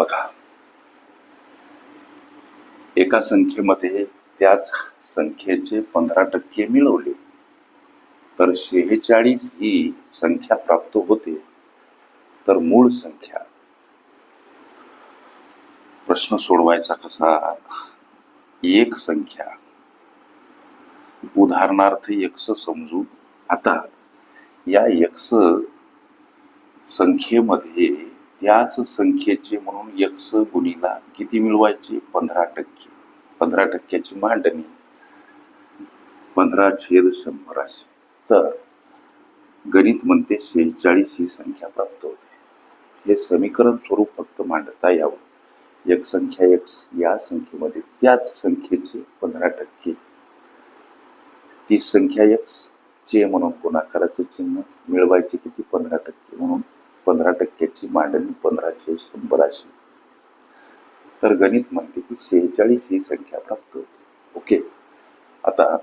बघा. एका संख्येमध्ये त्याच संख्येचे पंधरा टक्के मिळवले. तर शेहेचाळीस ही संख्या प्राप्त होते. तर मूळ संख्या. प्रश्न सोडवायचा कसा? एक संख्या. उदाहरणार्थ यक्ष समजू. आता या यक्ष संख्येमध्ये त्याच संख्येचे म्हणून यक्ष गुणीला किती मिळवायचे? पंधरा टक्के. पंधरा टक्क्याची मांडणी. पंधरा छेद शंभर असे तर गणित म्हणते शेहेचाळीस ही संख्या प्राप्त होते. हे समीकरण स्वरूप फक्त मांडता यावं. एक संख्या एक्स या संख्येमध्ये त्याच संख्येचे पंधरा टक्के. ती संख्या एक्स चे म्हणून गुणाकाराचं चिन्ह मिळवायचे किती? पंधरा टक्के म्हणून पंधरा मांडणी पंधराशे शंभर अशी तर गणित म्हणते की शेहेचाळीस ही संख्या प्राप्त होते. ओके. आता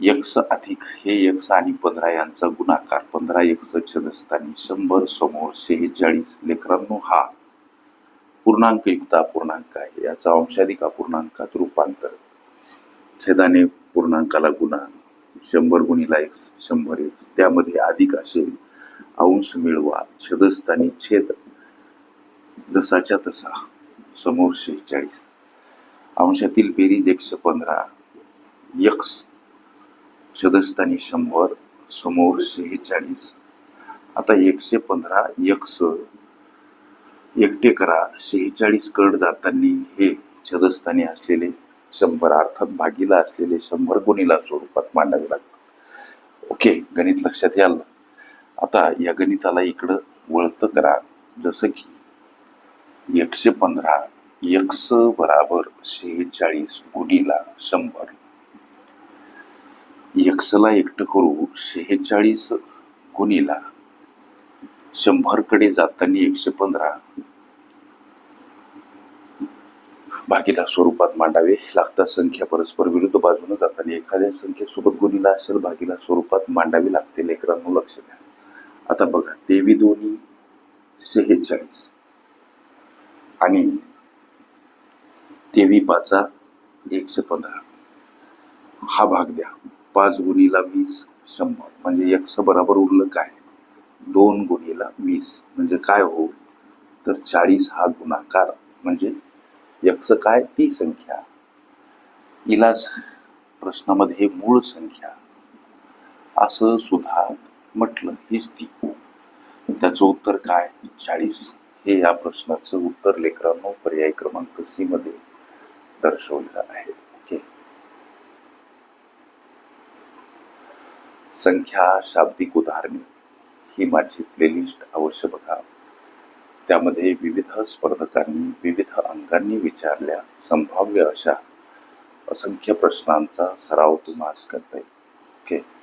यक्ष अधिक हे यक्ष आणि पंधरा यांचा गुणाकार. पंधरा यक्ष छदस्थानी शंभर समोर शेहेचाळीस लेकरांनो हा पूर्णांक युक्त अपूर्णांक आहे. याचा अंशाधिक अपूर्णांकात रूपांतर. छेदाने पूर्णांकाला गुणा. शंभर गुणीला एक शंभर एक्स त्यामध्ये अधिक असेल अंश मिळवा. छेदस्थानी छेद. जसाच्या तसा. समोर शेहेचाळीस. अंशातील बेरीज एकशे पंधरा. यक्स. छदस्थानी शंभर. समोर शेहेचाळीस. आता एकशे पंधरा यक्स. एकटे करा. शेहेचाळीस कड जाताना हे छदस्थानी असलेले शंभर अर्थात भागीला असलेले शंभर गुणीला स्वरूपात मांडावे लागतात. ओके गणित लक्षात याल आता या गणिताला इकडं वळतं करा. जसं की एकशे पंधरा एक्स बराबर शेहेचाळीस गुणीला शंभर. एक्सला एकटं करू शेहेचाळीस गुणीला शंभरकडे जाताना एकशे पंधरा. भागीला स्वरूपात मांडावे लागतात संख्या परस्पर विरुद्ध बाजूने जाताना एखाद्या संख्येसोबत गुणीला असेल भागीला स्वरूपात मांडावी लागते. लेकरांनो लक्ष द्या. आता बघा देवी दोन्ही सेहेचाळीस आणि देवी पाचा एकशे पंधरा. हा भाग द्या. पाच गुणीला वीस शंभर. म्हणजे एकशे बराबर उरलं काय? दोन गुणीला वीस. म्हणजे काय हो? तर चाळीस हा गुणाकार म्हणजे यक्ष काय? ती संख्या. इलाज प्रश्नामध्ये मूळ संख्या. असं सुद्धा म्हटलं. हीच ती त्याचं उत्तर काय? चाळीस. हे या प्रश्नाचं उत्तर लेकरांनो पर्याय क्रमांक सी मध्ये दर्शवलेलं आहे. ओके संख्या शाब्दिक उदाहरणे. ही माझी प्लेलिस्ट अवश्य बघा. त्यामध्ये विविध स्पर्धकांनी विविध अंकांनी विचारल्या संभाव्य अशा असंख्य प्रश्नांचा सराव तुम्हाला करता येईल. ओके